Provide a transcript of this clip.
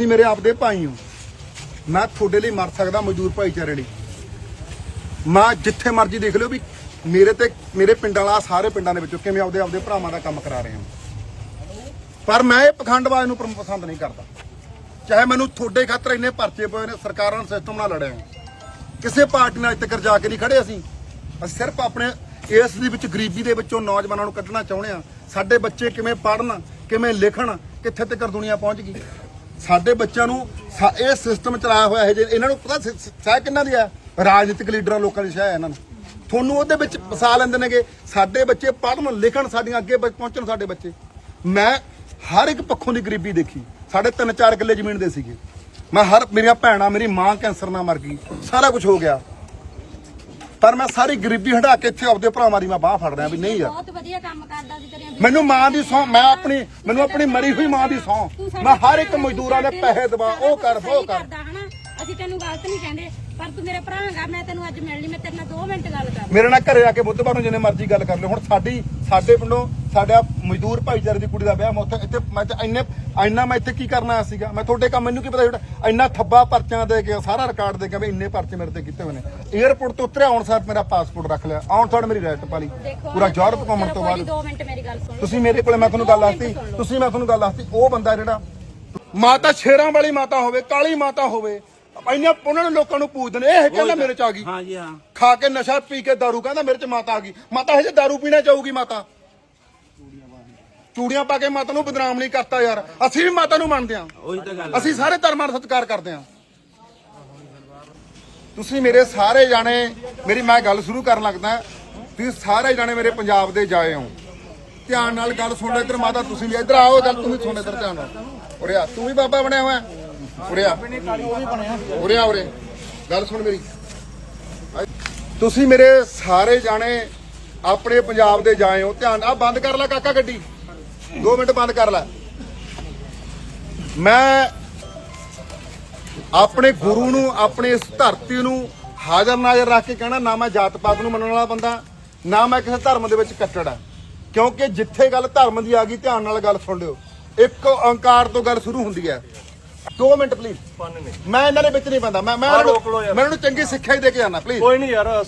ਤੁਸੀਂ ਮੇਰੇ ਆਪਦੇ ਭਾਈ ਹੋ। ਮੈਂ ਤੁਹਾਡੇ ਲਈ ਮਰ ਸਕਦਾ ਮਜ਼ਦੂਰ ਭਾਈਚਾਰੇ ਲਈ। ਮੈਂ ਜਿੱਥੇ ਮਰਜ਼ੀ ਦੇਖ ਲਿਓ ਵੀ ਮੇਰੇ ਤੇ, ਮੇਰੇ ਪਿੰਡ ਵਾਲਾ ਸਾਰੇ ਪਿੰਡਾਂ ਦੇ ਵਿੱਚੋਂ ਕਿਵੇਂ ਆਪਦੇ ਆਪਦੇ ਭਰਾਵਾਂ ਦਾ ਕੰਮ ਕਰਾ ਰਹੇ ਹਾਂ ਪਰ ਮੈਂ ਇਹ ਪਖੰਡਵਾਜ਼ ਨੂੰ ਪਸੰਦ ਨਹੀਂ ਕਰਦਾ। ਚਾਹੇ ਮੈਨੂੰ ਤੁਹਾਡੇ ਖਾਤਰ ਇੰਨੇ ਪਰਚੇ ਪਏ ਨੇ, ਸਰਕਾਰਾਂ ਨਾਲ ਸਿਸਟਮ ਨਾਲ ਲੜਿਆ ਕਿਸੇ ਪਾਰਟੀ ਨਾਲ ਅੱਜ ਤੱਕ ਜਾ ਕੇ ਨਹੀਂ ਖੜੇ ਅਸੀਂ। ਅਸੀਂ ਸਿਰਫ ਆਪਣੇ ਇਸ ਦੇ ਵਿੱਚ ਗਰੀਬੀ ਦੇ ਵਿੱਚੋਂ ਨੌਜਵਾਨਾਂ ਨੂੰ ਕੱਢਣਾ ਚਾਹੁੰਦੇ ਆ ਸਾਡੇ ਬੱਚੇ ਕਿਵੇਂ ਪੜ੍ਹਨ, ਕਿਵੇਂ ਲਿਖਣ, ਕਿੱਥੇ ਤੱਕ ਦੁਨੀਆ ਪਹੁੰਚ ਗਈ? ਸਾਡੇ ਬੱਚਿਆਂ ਨੂੰ ਸਾ- ਇਹ ਸਿਸਟਮ ਚਲਾਇਆ ਹੋਇਆ ਹੈ ਜੇ ਇਹਨਾਂ ਨੂੰ ਪਤਾ ਸ- ਸ- ਸ਼ਾਇਦ ਕਿੰਨਾ ਦੀ ਹੈ? ਰਾਜਨੀਤਿਕ ਲੀਡਰਾਂ ਲੋਕਾਂ ਦੀ ਸ਼ਹਿ ਹੈ ਇਹਨਾਂ ਨੂੰ। ਤੁਹਾਨੂੰ ਉਹਦੇ ਵਿੱਚ ਫਸਾ ਲੈਂਦੇ ਨੇਗੇ। ਸਾਡੇ ਬੱਚੇ ਪੜ੍ਹਨ, ਲਿਖਣ ਸਾਡੀਆਂ ਅੱਗੇ ਬ- ਪਹੁੰਚਣ ਸਾਡੇ ਬੱਚੇ। ਮੈਂ ਹਰ ਇੱਕ ਪੱਖੋਂ ਦੀ ਗਰੀਬੀ ਦੇਖੀ। ਸਾਡੇ ਤਿੰਨ ਚਾਰ ਕਿੱਲੇ ਜ਼ਮੀਨ ਦੇ ਸੀਗੇ। ਮੈਂ ਹਰ ਮੇਰੀਆਂ ਭੈਣਾਂ, ਮੇਰੀ ਮਾਂ ਕੈਂਸਰ ਨਾਲ ਮਰ ਗਈ। ਸਾਰਾ ਕੁਝ ਹੋ ਗਿਆ। ਪਰ ਮੈਂ ਸਾਰੀ ਗਰੀਬੀ ਹਟਾ ਕੇ ਇੱਥੇ ਆਪਦੇ ਭਰਾਵਾਂ ਦੀ ਮੈਂ ਬਾਹ ਫੜ ਰਿਹਾ ਵੀ ਨਹੀਂ ਯਾਰ। ਬਹੁਤ ਵਧੀਆ ਕੰਮ ਕਰਦਾ ਸੀ ਤੇਰੀਆਂ ਮੈਨੂੰ ਮਾਂ ਦੀ ਸੌ ਮੈਂ ਆਪਣੀ ਮੈਨੂੰ ਆਪਣੀ ਮਰੀ ਹੋਈ ਮਾਂ ਦੀ ਸੌ। ਮੈਂ ਹਰ ਇੱਕ ਮਜ਼ਦੂਰਾਂ ਦੇ ਪੈਸੇ ਦਵਾ ਉਹ ਕਰ ਉਹ ਕਰ। ਕਰਦਾ ਹਨਾ? ਅਸੀਂ ਤੈਨੂੰ ਗਲਤ ਨਹੀਂ ਕਹਿੰਦੇ ਪਰ ਤੂੰ ਮੇਰੇ ਭਰਾ ਹੈਗਾ ਮੈਂ ਤੈਨੂੰ ਅੱਜ ਮਿਲਣੀ ਮੈਂ ਤੇਰੇ ਨਾਲ 2 ਮਿੰਟ ਗੱਲ ਕਰ ਮੇਰੇ ਨਾਲ ਘਰੇ ਆ ਕੇ ਬੁੱਧਵਾਰ ਨੂੰ ਜਿੰਨੇ ਮਰਜ਼ੀ ਗੱਲ ਕਰ ਲਿਓ। ਹੁਣ ਸਾਡੀ ਸਾਡੇ ਪਿੰਡੋਂ ਸਾਡਾ ਮਜ਼ਦੂਰ ਭਾਈਚਾਰੇ ਦੀ ਕੁੜੀ ਦਾ ਵਿਆਹ ਮੈਂ ਇੱਥੇ ਮੈਂ ਤੇ ਇੰਨੇ ਇੰਨਾ ਮੈਂ ਇੱਥੇ ਕੀ ਕਰਨਾ ਸੀਗਾ? ਮੈਂ ਤੁਹਾਡੇ ਕੰਮ ਮੈਨੂੰ ਕੀ ਪਤਾ ਛੋਟਾ ਇੰਨਾ ਥੱਬਾ ਪਰਚਾ ਦੇ ਕੇ ਸਾਰਾ ਰਿਕਾਰਡ ਦੇ ਕੇ ਵੀ ਇੰਨੇ ਪਰਚੇ ਮੇਰੇ ਤੇ ਕੀਤੇ ਹੋਏ ਨੇ। ਤੋਂ ਉਤਰਿਆ ਆਉਣ ਸਾਰ ਮੇਰਾ ਪਾਸਪੋਰਟ ਰੱਖ ਲਿਆ। ਆਉਣ ਸਾਰ ਮੇਰੀ ਰੈਟ ਪਾਲੀ ਪੂਰਾ ਯੂਰਪ ਘੁੰਮਣ ਤੋਂ ਬਾਅਦ। ਤੁਸੀਂ ਮੇਰੇ ਕੋਲੇ ਮੈਂ ਤੁਹਾਨੂੰ ਗੱਲ ਦੱਸਤੀ ਤੁਸੀਂ ਮੈਂ ਤੁਹਾਨੂੰ ਗੱਲ ਦੱਸਤੀ ਉਹ ਬੰਦਾ ਜਿਹੜਾ ਮਾਤਾ ਸ਼ੇਰਾਂ ਵਾਲੀ ਮਾਤਾ ਹੋਵੇ ਕਾਲੀ ਮਾਤਾ ਹੋਵੇ ਇੰਨੇ ਉਹਨਾਂ ਨੂੰ ਲੋਕਾਂ ਨੂੰ ਪੂਜਦੇ ਨੇ। ਇਹ ਕਹਿੰਦਾ ਮੇਰੇ ਚ ਆ ਗਈ। ਖਾ ਕੇ ਨਸ਼ਾ ਪੀ ਕੇ ਦਾਰੂ ਕਹਿੰਦਾ ਮੇਰੇ ਚ ਮਾਤਾ ਆ ਗਈ। ਮਾਤਾ ਹਜੇ ਦਾਰੂ ਪੀਣਾ ਚਾਹੂਗੀ ਮਾਤਾ। ਚੂੜੀਆਂ ਪਾ ਕੇ ਮਾਤਾ ਨੂੰ ਬਦਨਾਮ ਨਹੀਂ ਕਰਤਾ ਯਾਰ। ਅਸੀਂ ਵੀ ਮਾਤਾ ਨੂੰ ਮੰਨਦੇ ਹਾਂ। ਉਹੀ ਤਾਂ ਗੱਲ ਆ। ਅਸੀਂ ਸਾਰੇ ਧਰਮਾਂ ਦਾ ਸਤਿਕਾਰ ਕਰਦੇ ਹਾਂ। ਤੁਸੀਂ ਮੇਰੇ ਸਾਰੇ ਜਾਣੇ ਮੇਰੀ ਮੈਂ ਗੱਲ ਸ਼ੁਰੂ ਕਰਨ ਲੱਗਦਾ ਤੁਸੀਂ ਸਾਰੇ ਜਾਣੇ ਮੇਰੇ ਪੰਜਾਬ ਦੇ ਜਾਏ ਹੋ। ਧਿਆਨ ਨਾਲ ਗੱਲ ਸੁਣ ਇੱਧਰ ਮਾਤਾ ਤੁਸੀਂ ਵੀ ਇੱਧਰ ਆਓ ਗੱਲ ਤੂੰ ਵੀ ਸੁਣ ਇੱਧਰ ਧਿਆਨ ਨਾਲ। ਉਰੇ ਆ ਤੂੰ ਵੀ ਬਾਬਾ ਬਣਿਆ ਹੋਇਆ। ਉਰੇ ਆ। ਉਰੇ ਆ ਉਰੇ। ਗੱਲ ਸੁਣ ਮੇਰੀ। ਤੁਸੀਂ ਮੇਰੇ ਸਾਰੇ ਜਾਣੇ ਆਪਣੇ ਪੰਜਾਬ ਦੇ ਜਾਏ ਹੋ। ਧਿਆਨ ਆ ਬੰਦ ਕਰ ਲੈ ਕਾਕਾ ਗੱਡੀ। 2 ਮਿੰਟ ਬੰਦ ਕਰ ਲੈ। ਮੈਂ ਆਪਣੇ ਗੁਰੂ ਨੂੰ ਆਪਣੀ ਇਸ ਧਰਤੀ ਨੂੰ ਹਾਜ਼ਰ ਨਾਜ਼ਰ ਰੱਖ ਕੇ ਕਹਿਣਾ ਨਾ ਮੈਂ ਜਾਤ ਪਾਤ ਨੂੰ ਮੰਨਣ ਵਾਲਾ ਬੰਦਾ ਨਾ ਮੈਂ ਕਿਸੇ ਧਰਮ ਦੇ ਵਿੱਚ ਕੱਟੜ ਆ ਕਿਉਂਕਿ ਜਿੱਥੇ ਗੱਲ ਧਰਮ ਦੀ ਆ ਗਈ ਧਿਆਨ ਨਾਲ ਗੱਲ ਸੁਣ ਲਿਓ। ਇੱਕ ਓੰਕਾਰ ਤੋਂ ਗੱਲ ਸ਼ੁਰੂ ਹੁੰਦੀ ਹੈ। 2 ਮਿੰਟ ਪਲੀਜ਼ ਮੈਂ ਇਹਨਾਂ ਦੇ ਵਿੱਚ ਨਹੀਂ ਬੰਦਾ ਮੈਂ ਇਹਨਾਂ। ਮੈਂ ਇਹਨਾਂ ਨੂੰ ਚੰਗੀ ਸਿੱਖਿਆ ਹੀ ਦੇ ਕੇ ਜਾਣਾ ਪਲੀਜ਼ ਕੋਈ ਨਹੀਂ ਯਾਰ